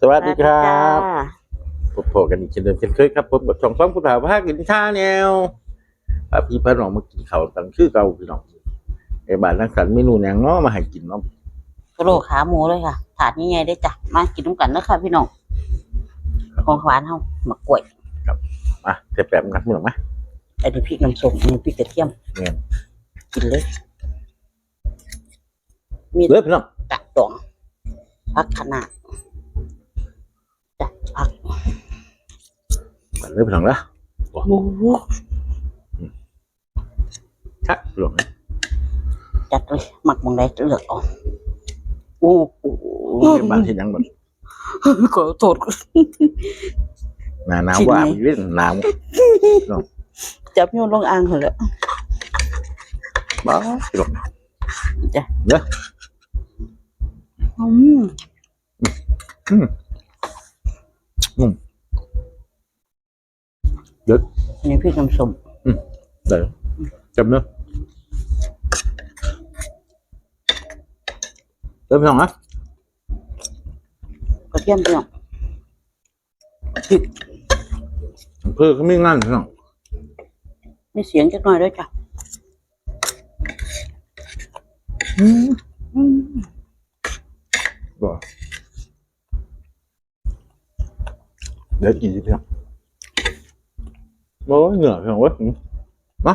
สวัสดีครับจ้าพบพอกันอีกเช่นเดิมเช่นเคยครับผมกับช่องฟังผู้ถามภาคกินชาแนวพาพี่พาน้องมากินข้าวกันคือเก่าพี่น้องไอ้บ้านนักสันเมนูแหนงเนาะมาให้กินเนาะกระโหลกขาหมูเลยค่ะ ถาดนี้ไงได้จ้ะมากินน้ำกันนะคะพี่น้องของหวานเฮาหมักกล้วยมาเสียบแบบกันพี่น้องไหมอันนี้พริกน้ำส้มอันนี้พริกกระเทียมเนี่ยกินเลยมีเลือพี่น้องกระดองพักขนาดจ้ะพัก มาเลือพี่น้องละหมูชักพี่น้องนะจัดเลยหมักหมองใดเลือกเออกโอ้โหโอ้ยบ้านที่ยังแบบขอโทษหนาหนาวชิ้นว่านี้มีเรื่องหนาวจับโยนลงอ่างเหรอบ้าพี่น้องจ้ะเด้ออืมอัน นี้พริกน้ำส้มเดี๋ยวจำเนาะเลือพี่น้องนะกระเทียมพี่น้องเพื่อเขาไม่งานพี่น้องมีเสียงจักหน่อยด้วยจ้ะอืมอืมบ่เดี๋ยวกินสิพี่น้อง โอ้ยเหนื่อยพี่น้องเว้ยมา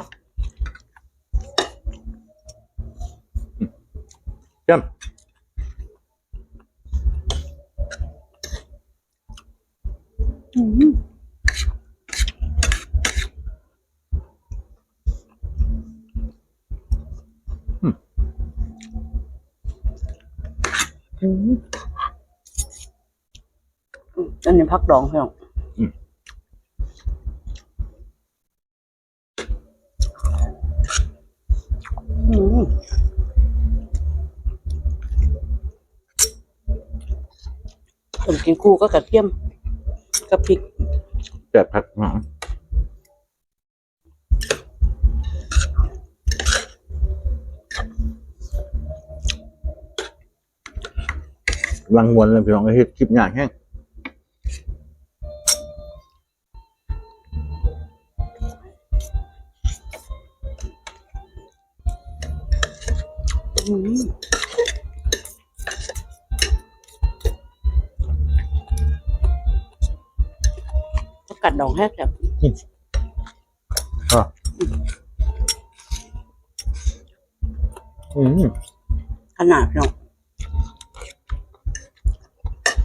เยี่ยม อืม อืม อันนี้พักดองพี่น้อง อืม อืมผม กินคู่ก็กระเทียมกับพริกแบบผักหอมวางมวนเลยพี่น้องเฮ็ดคลิปยากแห้งอืม กกัดดองแห้งแบบอืมขนาดพี่น้อง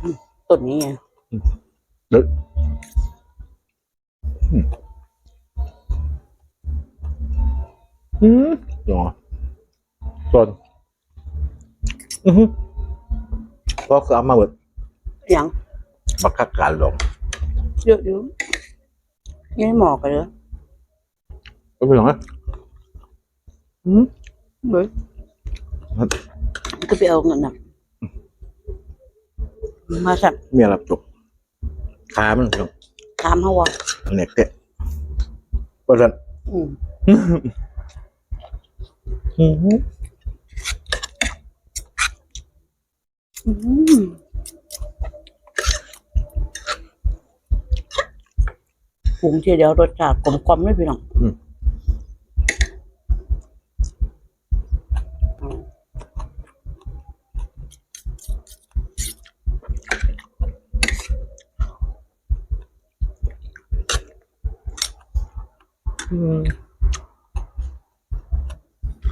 อืมต้นนี้ไงเด็ดอืมอ๋อต้นอือฮึก็คือเอามาเบิดยังบักคักการลงเยอะอยู่ยัง ไม่หมอกกันเลยก็พี่น้องนะอืมเบ้ยก็ไปเอาเงินน่ะมาสับเมียรับจบขามันพี่น้องถามเขาว่าเน็กเตะเพราะฉะนั้นอืมอืมอืม ปรุงทีเดียวรสชาติกลมกล่อมเลยพี่น้องอืม อืม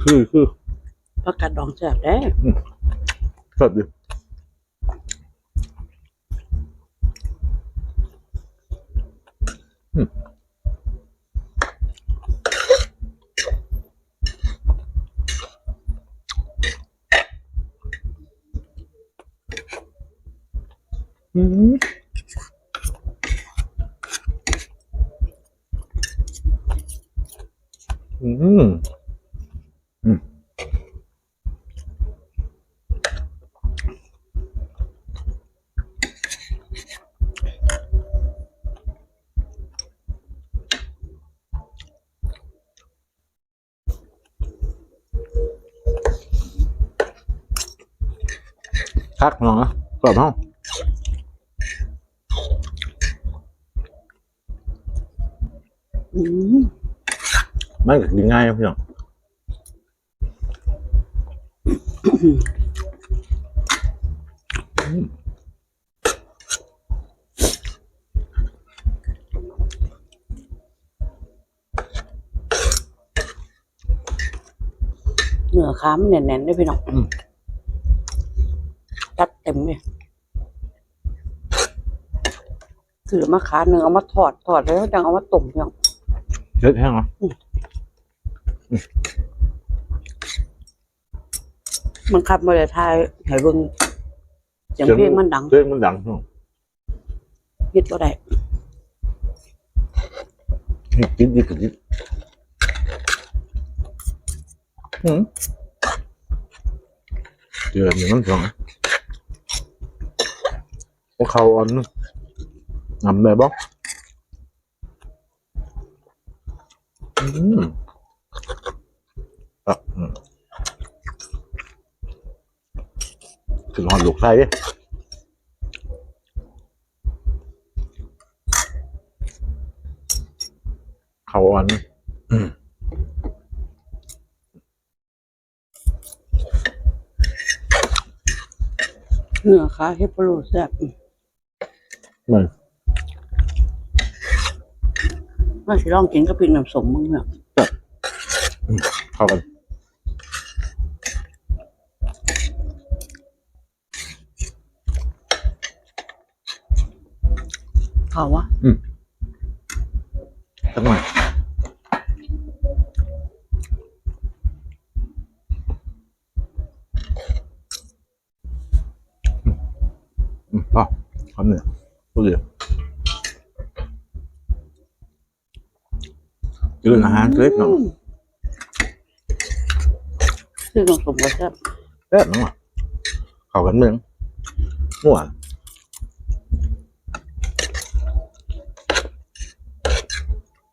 คือคือผักกาดดองแซ่บเด้สดดิ กเนาะกรอบห้องมันกินง่ายพี่น้องเหนือค้ามแน่นๆได้พี่น้อง จัดเต็มเลยถือมาขาหนึ่งเอามาทอดทอดแล้วจังเอามาต้มพี่น้องเยอะแห้งเหรอมันขับมาเลยทายให้เบิ่งเสียงเพลงมันดังเสียงมันดังพี่น้องคิดว่าได้กินดีกินดีอืมเดือดอย่างนั้นพี่น้อง พวกเขาอ่อนนึงงำได้บ่อืมอะอืมถึงหอนลูกไส้เด้เขาอ่อนนะอืมเนื้อขาเฮปโปโลแซ่บ มันว่าสิลองกินกับพริกน้ำส้มมึงเนี่ยเข้ากันเขาวะสักหน่อยอืมพอคำเหนือ พูดเลยยืนอาหารเล็กหน่อยพริกน้ำส้มก็แซ่บแซ่บหน่อยเข้ากันเมืองมั่ว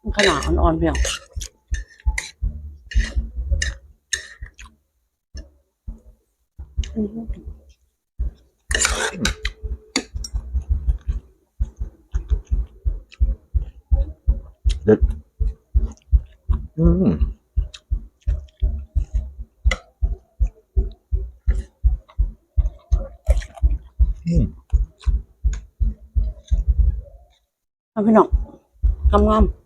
มันขนาดอ่อนๆเพียง เด็ดอืมอืมเอาพี่น้องงามค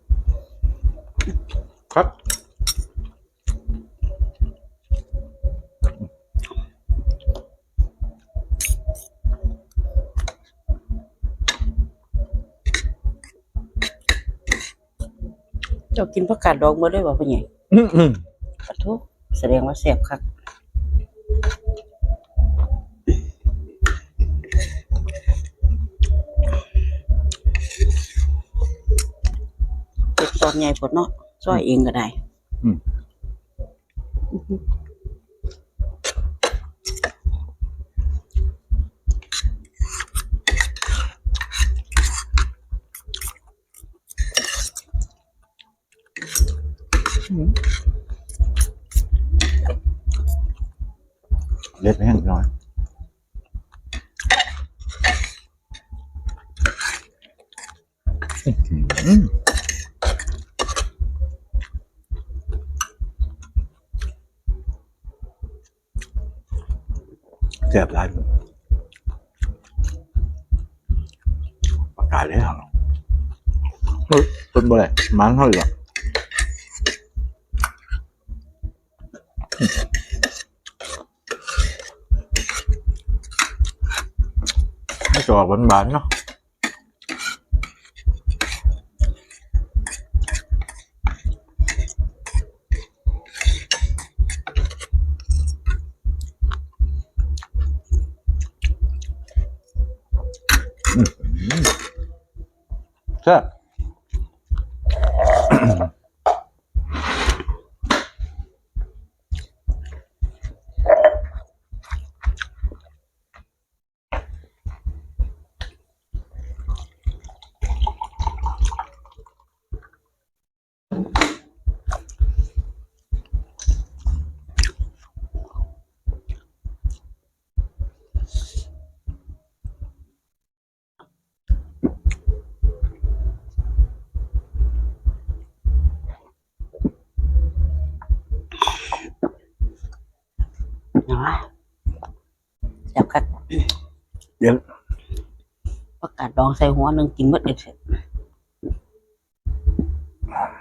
จ้ากินผักกาดดองมาด้วยบ่เป็นไงอืมอืมขอโทษแสดงว่าแซ่บคักเป็ดตอนใหญ่ปดเนาะซอยเองก็ได้ อืม เล็ดแห้งน้อยอืมแซ่บหลายประกาศเลยเหรอเฮ้ยต้นบ่ได้มันเท่าไหร่ หรอไแซ่บคักเดี๋ยวประกาศดองใส่หัวหนึ่งกินหมดเลยเสร็จ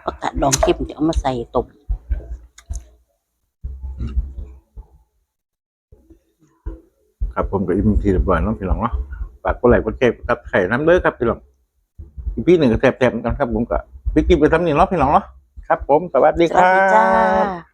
ประกาศดองเข้มจะเอามาใส่ต้มครับผมกับอิมทีเรียบร้อยเน้องพี่น้องเนาะฝากกดไลค์กดแชร์กดซับไข่น้ำเด้อครับพี่น้องอีพี่หนึ่งก็แทบๆเหมือนกันครับผมก็พี่กินไปทำนี่เนาะพี่น้องเนาะครับ ผมสวัสดีสควัสรัดีจ้าบ